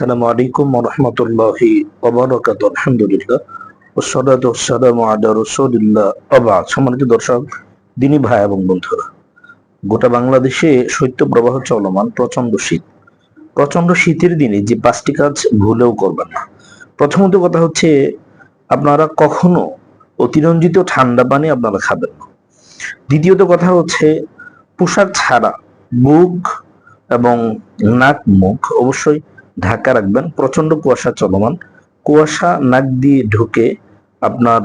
আসসালামু আলাইকুম রহমতুল্লাহি ওবারাকাতু আলহামদুলিল্লাহ ওসসালাতু ওয়াসসালামু আলা রাসূলিল্লাহ ওয়াবাদ সম্মানিত দর্শক, দিনী ভাই এবং বন্ধুরা, গোটা বাংলাদেশে শৈত্য প্রবাহ চলমান প্রচণ্ড শীত। প্রচণ্ড শীতের দিনে যে পাঁচটি কাজ ভুলেও করবেন না। প্রথমত কথা হচ্ছে, আপনারা কখনো অতিরঞ্জিত ঠান্ডা পানি আপনারা খাবেন না। দ্বিতীয়ত কথা হচ্ছে, পোশাক ছাড়া মুখ এবং নাক মুখ অবশ্যই ঢাকা রাখবেন। প্রচণ্ড কুয়াশা চলমান। কুয়াশা নাক দিয়ে ঢুকে আপনার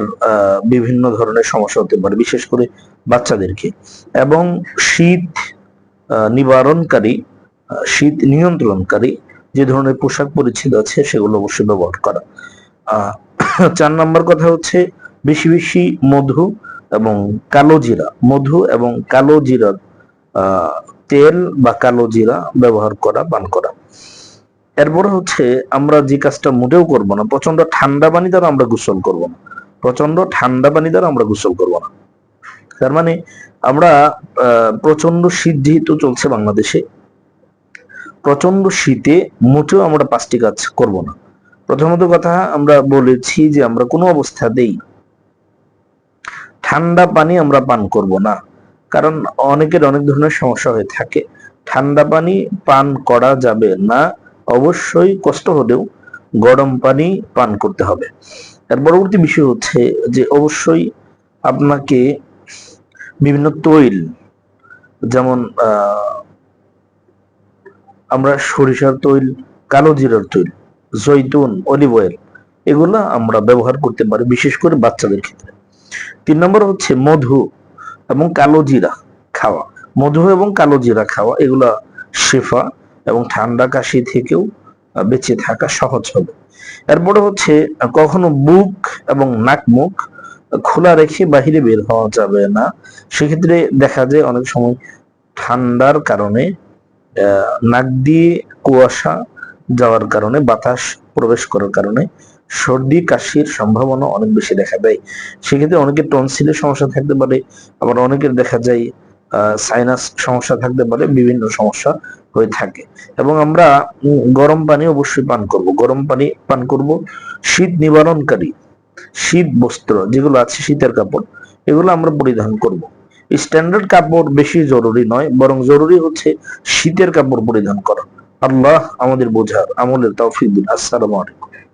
বিভিন্ন ধরনের সমস্যা হতে পারে, বিশেষ করে বাচ্চাদেরকে। এবং শীত নিবারণকারী শীত নিয়ন্ত্রণকারী যে ধরনের পোশাক পরিচ্ছদ আছে, সেগুলো অবশ্যই ব্যবহার করা। চার নম্বর কথা হচ্ছে বেশি বেশি মধু এবং কালো জিরা। মধু এবং কালো জিরার তেল বা কালো জিরা ব্যবহার করা, পান করা। এরপরে হচ্ছে আমরা যে কাজটা মোটেও করব না প্রচণ্ড ঠান্ডা পানি দ্বারা আমরা গোসল করব না। প্রচণ্ড ঠান্ডা পানি দ্বারা আমরা গোসল করব না। তার মানে আমরা প্রচণ্ড শীত যেহেতু চলছে বাংলাদেশে প্রচণ্ড শীতে মোটেও আমরা পাঁচটি কাজ করব না। প্রথমত কথা আমরা বলেছি যে আমরা কোনো অবস্থাতেই ঠান্ডা পানি আমরা পান করব না। কারণ অনেকের অনেক ধরনের সমস্যা হয়ে থাকে। ঠান্ডা পানি পান করা যাবে না। অবশ্যই কষ্ট হলেও গরম পানি পান করতে হবে। এর পরবর্তী বিষয় হচ্ছে যে অবশ্যই আপনাকে বিভিন্ন তৈল, যেমন আমরা সরিষার তৈল, কালো জিরার তৈল, জৈতুন, অলিভ অয়েল, এগুলো আমরা ব্যবহার করতে পারি, বিশেষ করে বাচ্চাদের ক্ষেত্রে। তিন নম্বর হচ্ছে মধু এবং কালো জিরা খাওয়া। মধু এবং কালো জিরা খাওয়া, এগুলা শেফা এবং ঠান্ডা কাশি থেকেও বেঁচে থাকা সহজ হবে। এরপরে হচ্ছে, কখনো বুক এবং নাক মুখ খোলা রেখে বাহিরে বের হওয়া যাবে না। সেক্ষেত্রে দেখা যায় অনেক সময় ঠান্ডার কারণে নাক দিয়ে কুয়াশা যাওয়ার কারণে, বাতাস প্রবেশ করার কারণে সর্দি কাশির সম্ভাবনা অনেক বেশি দেখা দেয়। সেক্ষেত্রে অনেকের টনসিলের সমস্যা থাকতে পারে, আবার অনেকের দেখা যায় সাইনাস সমস্যা থাকতে পারে, বিভিন্ন সমস্যা হয়ে থাকে। এবং আমরা গরম পানি অবশ্যই পান করব। গরম পানি পান করব শীত নিবারণকারী শীত বস্ত্র যেগুলো আছে, শীতের কাপড়, এগুলো আমরা পরিধান করব। স্ট্যান্ডার্ড কাপড় বেশি জরুরি নয়, বরং জরুরি হচ্ছে শীতের কাপড় পরিধান করা। আল্লাহ আমাদের বোঝার, আমলের তৌফিক দিন। আসসালামু আলাইকুম।